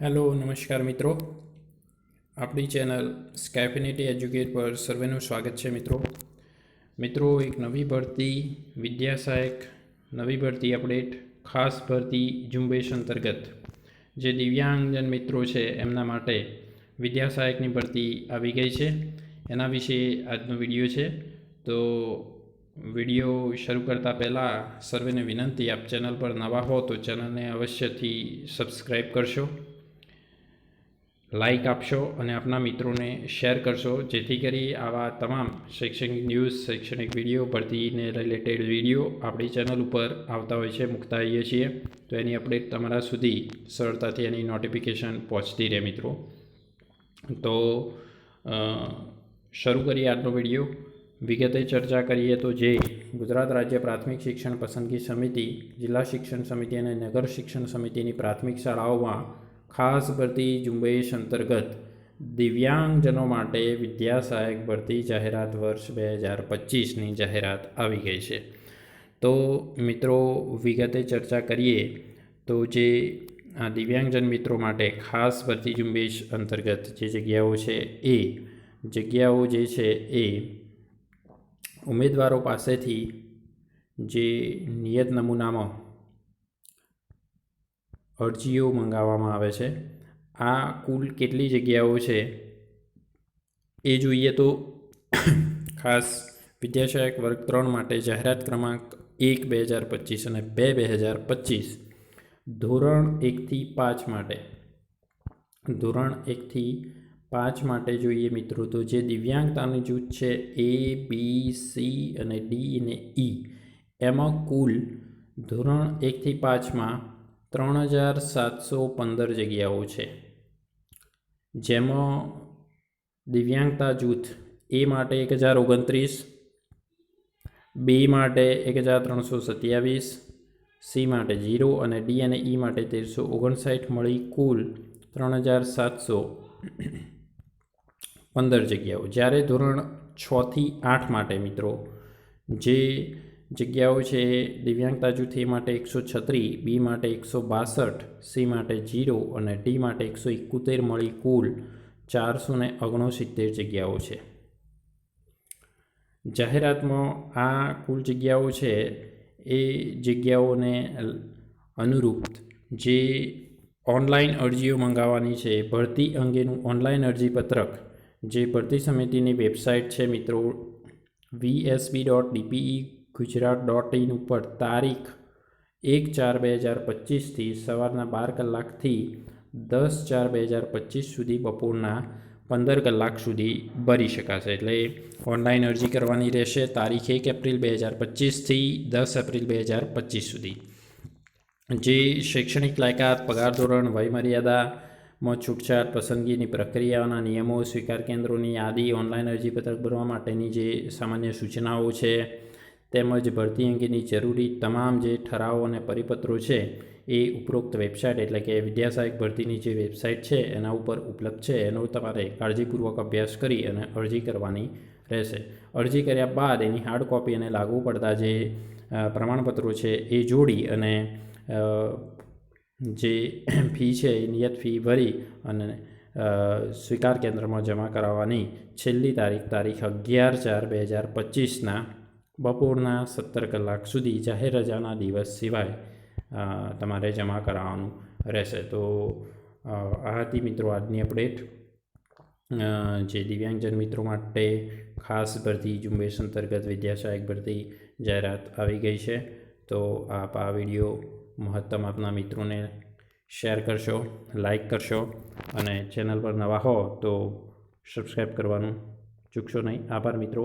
Hello નમસ્કાર મિત્રો. આપણી ચેનલ સ્કેફિનિટી એજ્યુકેટ પર સર્વેનું સ્વાગત છે મિત્રો. મિત્રો, એક નવી ભરતી વિદ્યા સહાયક નવી ભરતી અપડેટ ખાસ ભરતી ઝુંબેશ અંતર્ગત. જે દિવ્યાંગજન મિત્રો છે, એમના માટે વિદ્યા સહાયકની ભરતી આવી ગઈ છે. એના વિશે આજનો વીડિયો છે. તો વીડિયો શરૂ કરતાં પહેલાં સર્વેને વિનંતી, આપ ચેનલ પર નવા હો તો ચેનલને અવશ્યથી સબસ્ક્રાઈબ કરશો. લાઈક આપશો અને આપના મિત્રોને શેર કરશો. જેથી કરી આવા તમામ શૈક્ષણિક ન્યૂઝ શૈક્ષણિક વીડિયો ભરતીને રિલેટેડ વીડિયો આપણી ચેનલ ઉપર આવતા હોય છે, મૂકતા આવીએ છીએ. તો એની અપડેટ તમારા સુધી સરળતાથી એની નોટિફિકેશન પહોંચતી રહે મિત્રો. તો શરૂ કરીએ આજનો વીડિયો વિગતે ચર્ચા કરીએ તો જે ગુજરાત રાજ્ય પ્રાથમિક શિક્ષણ પસંદગી સમિતિ, જિલ્લા શિક્ષણ સમિતિ અને નગર શિક્ષણ સમિતિની પ્રાથમિક શાળાઓમાં ખાસ ભરતી ઝુંબેશ અંતર્ગત દિવ્યાંગજનો માટે વિદ્યા સહાયક ભરતી જાહેરાત વર્ષ બે હજાર પચીસની જાહેરાત આવી ગઈ છે. તો મિત્રો, વિગતે ચર્ચા કરીએ તો જે આ દિવ્યાંગજન મિત્રો માટે ખાસ ભરતી ઝુંબેશ અંતર્ગત જે જગ્યાઓ છે એ, જગ્યાઓ જે છે એ ઉમેદવારો પાસેથી જે નિયત નમૂનામાં અરજીઓ મંગાવવામાં આવે છે. આ કુલ કેટલી જગ્યાઓ છે? એ જોઈએ તો ખાસ વિદ્યાસહાયક વર્ગ ત્રણ માટે જાહેરાત ક્રમાંક એક બે હજાર પચીસ અને બે બે હજાર પચીસ. ધોરણ એકથી પાંચ માટે. ધોરણ એકથી પાંચ માટે જોઈએ મિત્રો તો જે દિવ્યાંગતાનું જૂથ છે એ, બી, સી અને ડી અને ઈ. એમાં કુલ ધોરણ એકથી પાંચમાં ત્રણ હજાર સાતસો પંદર જગ્યાઓ છે. જેમાં દિવ્યાંગતા જૂથ એ માટે એક હજાર ઓગણત્રીસ, બી માટે એક હજાર ત્રણસો સત્યાવીસ, સી માટે જીરો અને ડી અને ઈ માટે તેરસો ઓગણસાઠ મળી કુલ ત્રણ હજાર સાતસો પંદર જગ્યાઓ. જ્યારે ધોરણ છથી આઠ માટે મિત્રો, જે જગ્યાઓ છે દિવ્યાંગતા જૂથ માટે એકસો છત્રીસ બી માટે એકસો બાસઠ, સી માટે જીરો અને ડી માટે એકસો એકોતેર મળી કુલ ચારસો ને ઓગણસિત્તેર જગ્યાઓ છે. જાહેરાતમાં આ કુલ જગ્યાઓ છે એ જગ્યાઓને અનુરૂપ જે ઓનલાઈન અરજીઓ મંગાવવાની છે, ભરતી અંગેનું ઓનલાઈન અરજીપત્રક, જે ભરતી સમિતિની વેબસાઇટ છે મિત્રો VSB dot DPE Gujarat dot in ઉપર તારીખ એક ચાર બે હજાર પચીસથી સવારના બાર કલાકથી દસ ચાર બે હજાર પચીસ સુધી બપોરના પંદર કલાક સુધી ભરી શકાશે. એટલે ઓનલાઈન અરજી કરવાની રહેશે તારીખ એક એપ્રિલ બે હજાર પચીસથી દસ એપ્રિલ બે હજાર પચીસ સુધી. જે શૈક્ષણિક લાયકાત, પગાર ધોરણ, વયમર્યાદામાં છૂટછાટ, પસંદગીની પ્રક્રિયાઓના નિયમો, સ્વીકાર કેન્દ્રોની યાદી, ઓનલાઈન અરજીપત્રક ભરવા માટેની જે સામાન્ય સૂચનાઓ છે તેમજ ભરતી અંગેની જરૂરી તમામ જે ઠરાવો અને પરિપત્રો છે, એ ઉપરોક્ત વેબસાઇટ એટલે કે વિદ્યાસહાયક ભરતીની જે વેબસાઇટ છે, એના ઉપર ઉપલબ્ધ છે, એનો તમારે કાળજીપૂર્વક અભ્યાસ કરી અને અરજી કરવાની રહેશે. અરજી કર્યા બાદ એની હાર્ડ કોપી અને લાગુ પડતા જે પ્રમાણપત્રો છે, એ જોડી અને જે ફી છે, એ નિયત ફી ભરી અને સ્વીકાર કેન્દ્રમાં જમા કરાવવાની છેલ્લી તારીખ તારીખ અગિયાર ચાર બે હજાર પચીસના બપોરના સત્તર કલાક સુધી જાહેર રજાના દિવસ સિવાય તમારે જમા કરાવવાનું રહેશે. તો આ હતી મિત્રો આજની અપડેટ. જે દિવ્યાંગજન મિત્રો માટે ખાસ ભરતી ઝુંબેશ અંતર્ગત વિદ્યાસહાયક ભરતી જાહેરાત આવી ગઈ છે. તો આપ આ વીડિયો મહત્તમ આપના મિત્રોને શેર કરશો લાઇક કરશો અને ચેનલ પર નવા હો તો સબસ્ક્રાઈબ કરવાનું ચૂકશો નહીં. આભાર મિત્રો.